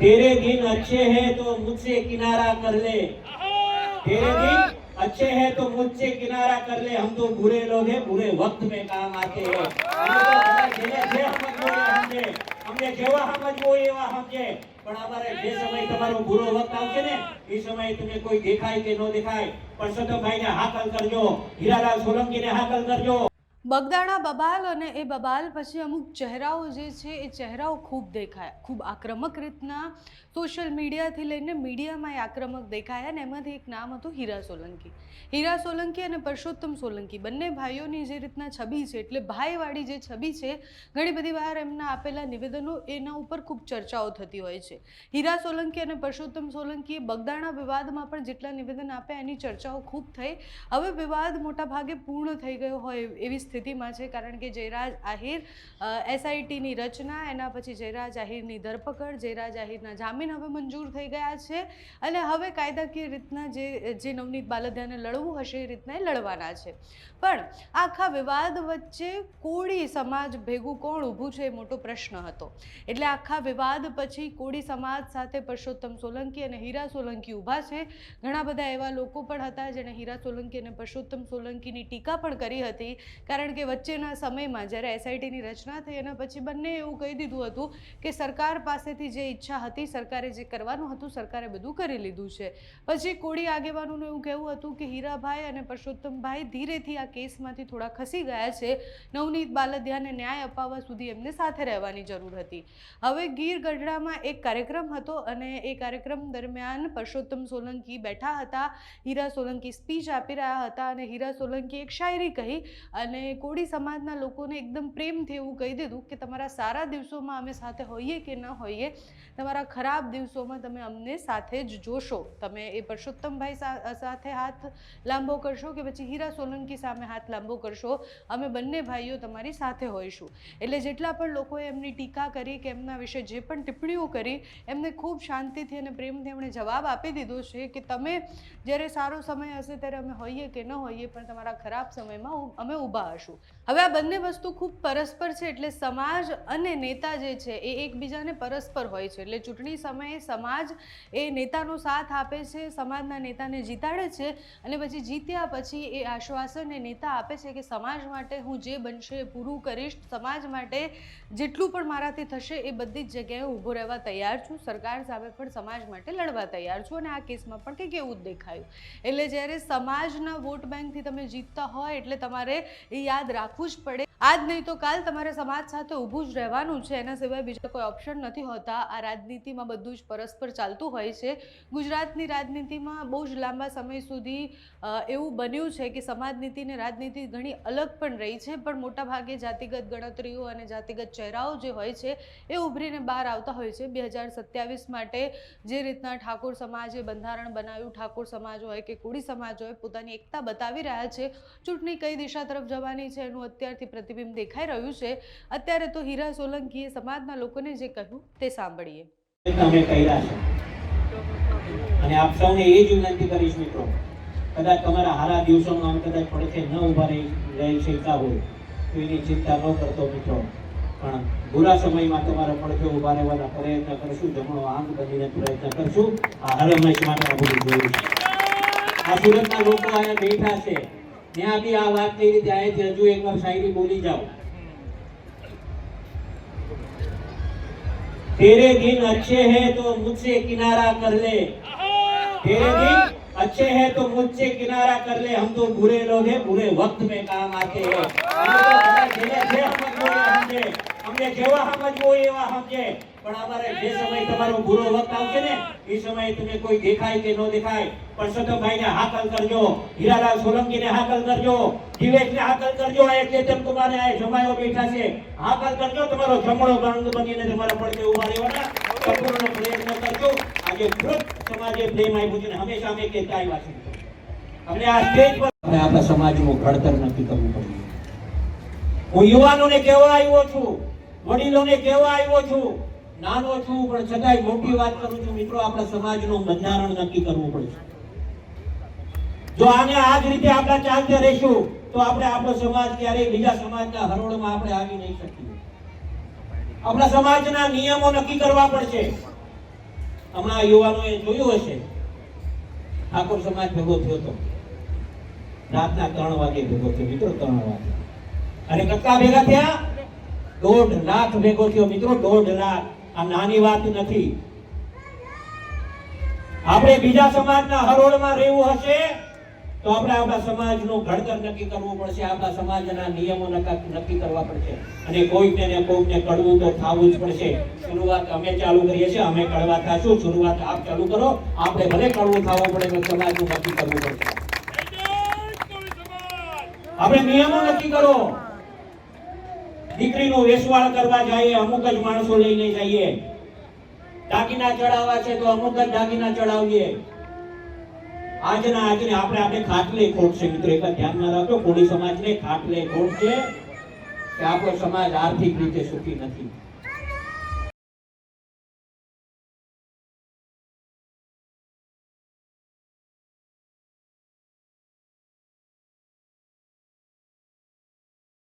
तेरे दिन अच्छे हैं तो मुझसे किनारा कर ले तेरे दिन अच्छे हैं तो मुझसे किनारा कर ले हम तो बुरे लोग हैं बुरे वक्त में काम आते हैं અમે તો બધા જેને જે સમજવું એ સમજે અમને જેવા સમજવું એવા સમજે પણ અમારે જે સમય તમારો બુરો વખત આવશે ને એ સમયે તમે કોઈ દેખાય કે ન દેખાય પરસોત્તમભાઈને હાકલ કરજો હીરાલાલ સોલંકીને હાકલ કરજો બગદાણા બબાલ અને એ બબાલ પછી અમુક ચહેરાઓ જે છે, એ ચહેરાઓ ખૂબ દેખાયા. ખૂબ આક્રમક રીતના સોશિયલ મીડિયાથી લઈને મીડિયામાં એ આક્રમક દેખાયા અને એમાંથી એક નામ હતું હીરા સોલંકી. હીરા સોલંકી અને પરસોત્તમ સોલંકી. બંને ભાઈઓની જે રીતના છબી છે, એટલે ભાઈવાળી જે છબી છે, ઘણી બધી વાર એમના આપેલા નિવેદનો એના ઉપર ખૂબ ચર્ચાઓ થતી હોય છે. હીરા સોલંકી અને પરસોત્તમ સોલંકીએ બગદાણા વિવાદમાં પણ જેટલા નિવેદન આપ્યા એની ચર્ચાઓ ખૂબ થઈ. હવે વિવાદ મોટા ભાગે પૂર્ણ થઈ ગયો હોય એવી સ્થિતિમાં છે, કારણ કે જયરાજ આહિર એસઆઈટીની રચના, એના પછી જયરાજ આહિરની ધરપકડ, જયરાજ આહિરના જામીન હવે મંજૂર થઈ ગયા છે અને હવે કાયદાકીય રીતના જે જે નવનીત બાલદિયાને લડવું હશે એ રીતના એ લડવાના છે. પણ આખા વિવાદ વચ્ચે કોળી સમાજ ભેગું કોણ ઊભું છે એ મોટો પ્રશ્ન હતો. એટલે આખા વિવાદ પછી કોળી સમાજ સાથે પરસોત્તમ સોલંકી અને હીરા સોલંકી ઊભા છે. ઘણા બધા એવા લોકો પણ હતા જેણે હીરા સોલંકી અને પરસોત્તમ સોલંકીની ટીકા પણ કરી હતી. કારણ કે વચ્ચેના સમયમાં જ્યારે એસઆઈટીની રચના થઈ એના પછી બંને એવું કહી દીધું હતું કે સરકાર પાસેથી જે ઈચ્છા હતી, સરકારે જે કરવાનું હતું, સરકારે બધું કરી લીધું છે. પછી કોળી આગેવાનોનું એવું કહેવું હતું કે હીરાભાઈ અને પરસોત્તમભાઈ ધીરેથી આ કેસમાંથી થોડા ખસી ગયા છે. નવનીત બાલદિયાને ન્યાય અપાવવા સુધી એમને સાથે રહેવાની જરૂર હતી. હવે ગીર ગઢડામાં એક કાર્યક્રમ હતો અને એ કાર્યક્રમ દરમિયાન પરસોત્તમ સોલંકી બેઠા હતા. હીરા સોલંકી સ્પીચ આપી રહ્યા હતા અને હીરા સોલંકી એક શાયરી કહી અને કોળી સમાજના લોકોને એકદમ પ્રેમથી એવું કહી દીધું કે તમારા સારા દિવસોમાં અમે સાથે હોઈએ કે ન હોઈએ, તમારા ખરાબ દિવસોમાં તમે અમને સાથે જ જોશો. તમે એ પરસોત્તમભાઈ સાથે હાથ લાંબો કરશો કે પછી હીરા સોલંકી સામે હાથ લાંબો કરશો? અમે બંને ભાઈઓ તમારી સાથે હોઈશું. એટલે જેટલા પણ લોકોએ એમની ટીકા કરી કે એમના વિશે જે પણ ટિપ્પણીઓ કરી, એમને ખૂબ શાંતિથી અને પ્રેમથી એમણે જવાબ આપી દીધો છે કે તમે જ્યારે સારો સમય હશે ત્યારે અમે હોઈએ કે ન હોઈએ, પણ તમારા ખરાબ સમયમાં અમે ઊભા હશું. હવે આ બંને વસ્તુ ખૂબ પરસ્પર છે એટલે સમાજ અને નેતા જે છે એ એકબીજાને પરસ્પર હોય છે. એટલે ચૂંટણી સમયે સમાજ એ નેતાનો સાથ આપે છે, સમાજના નેતાને જીતાડે છે અને પછી જીત્યા પછી એ આશ્વાસન એ નેતા આપે છે કે સમાજ માટે હું જે બનશે એ પૂરું કરીશ. સમાજ માટે જેટલું પણ મારાથી થશે એ બધી જ જગ્યાએ ઊભો રહેવા તૈયાર છું. સરકાર સામે પણ સમાજ માટે લડવા તૈયાર છું અને આ કેસમાં પણ કંઈક એવું જ દેખાયું. એટલે જ્યારે સમાજના વોટ બેંકથી તમે જીતતા હોય એટલે તમારે એ યાદ રાખવું જ પડે આજ નહીં તો કાલ તમારે સમાજ સાથે ઊભું જ રહેવાનું છે. એના સિવાય બીજા કોઈ ઓપ્શન નથી હોતા. આ રાજનીતિમાં બધું જ પરસ્પર ચાલતું હોય છે. ગુજરાતની રાજનીતિમાં બહુ જ લાંબા સમય સુધી એવું બન્યું છે કે સમાજ નીતિ રાજનીતિ ઘણી અલગ પણ રહી છે. પણ મોટાભાગે જાતિગત ગણતરીઓ અને જાતિગત ચહેરાઓ જે હોય છે એ ઉભરીને બહાર આવતા હોય છે. બે હજાર સત્યાવીસ માટે જે રીતના ઠાકોર સમાજે બંધારણ બનાવ્યું, ઠાકોર સમાજ હોય કે કોળી સમાજ હોય, પોતાની એકતા બતાવી રહ્યા છે. ચૂંટણી કઈ દિશા તરફ જવાની છે એનું અત્યારથી પ્રતિબિંબ દેખાઈ રહ્યું છે. અત્યારે તો હીરા સોલંકીએ સમાજના લોકોને જે કહ્યું તે સાંભળીએ. તમે અને આપ સૌને એ જ વિનંતી કરીશ મિત્રો, કદાચ તમારા હારા દિવસોમાં કદાચ પડખે ન ઊભા રહી શકતા હોય, તો એની ચિંતા ન કરતો મિત્રો. પણ બુરા સમયમાં તમારા પડખે ઊભા રહેવાના પ્રયત્ન કરશું, જમણો આંગ બનીને પ્રયત્ન કરશું. આ હરમેશ માટે આ બધું જોયું આ સુરતના લોકો અહીંયા બેઠા છે. ત્યાં બી આ વાત કઈ રીતે આયેથી હજુ એકવાર શાયરી બોલી જાઓ तेरे दिन अच्छे हैं तो मुझसे किनारा कर ले तेरे दिन अच्छे हैं तो मुझसे किनारा कर ले हम तो बुरे लोग हैं बुरे वक्त में काम आते हैं અમે તો બધા જેને જે સમજવું પણ અમારે જે સમય તમારો બુરો વખત આવશે ને, એ સમયે તમે કોઈ દેખાય કે ન દેખાય પરસોત્તમભાઈને હાકલ કરજો. હીરાલાલ સોલંકીને હાકલ કરજો. દિવેશને હાકલ કરજો. આ તેમ તમારે આ જમાયો બેઠા છે. હાકલ કરજો. તમારો જમણો બંધ બનીને તમારા પડખે ઊભા રહેવાના. સંપૂર્ણ પ્રયત્ન કરજો. આજે કૃત સમાજે પ્રેમ આપ્યું છે હંમેશા અમે કહેતા આવ્યા છે અમને આ સ્ટેજ પર આપણા સમાજનું ઘડતર નક્કી કરવું પડ્યું. હું યુવાનોને કહેવા આવ્યો છું, વડીલોને કહેવા આવ્યો છું નાનો છું, પણ છતાંય મોટી વાત કરું છું. મિત્રો, આપણા સમાજનું બંધારણ નક્કી કરવું પડશે જો આને આ જ રીતે આપણે ચાલતે રહીશું, તો આપણે આપણો સમાજ ક્યારેય બીજા સમાજના હરોળમાં આપણે આવી નહીં શકીએ. આપણા સમાજના નિયમો નક્કી કરવા પડશે. હમણાં યુવાનોએ જોયું હશે. ઠાકોર સમાજ ભેગો થયો હતો. રાતના ત્રણ વાગે ભેગો થયો. મિત્રો, ત્રણ વાગે. અને કેટલા ભેગા થયા? દોઢ લાખ ભેગો થયો. મિત્રો, દોઢ લાખ. આ નાની વાત નથી. આપણે બીજા સમાજના હરોળમાં રહેવું હશે તો આપણે આપણા સમાજનું ઘડતર નક્કી કરવું પડશે. આપણા સમાજના નિયમો નક્કી કરવા પડશે. અને કોઈકને ને કોઈકને કડવું તો થવું જ પડશે. શરૂઆત અમે ચાલુ કરીએ છીએ. અમે કડવા થશું. શરૂઆત આપ ચાલુ કરો. આપણે ભલે કડવું થવું પડે તો સમાજનું નક્કી કરવું પડશે. આપણે નિયમો નક્કી કરો. દીકરીનો વેસવાળ કરવા જઈએ અમુક જ માણસો લઈને જઈએ. દાગીના ચડાવવા છે તો અમુક જ દાગીના ચડાવીએ. આજના આજને આપણે આપણે ખાટલે ખોટ છે મિત્રો, એક વાત ધ્યાનમાં રાખજો, કોળી સમાજને ખાટલે ખોટ છે કે આપણો સમાજ આર્થિક રીતે સુખી નથી.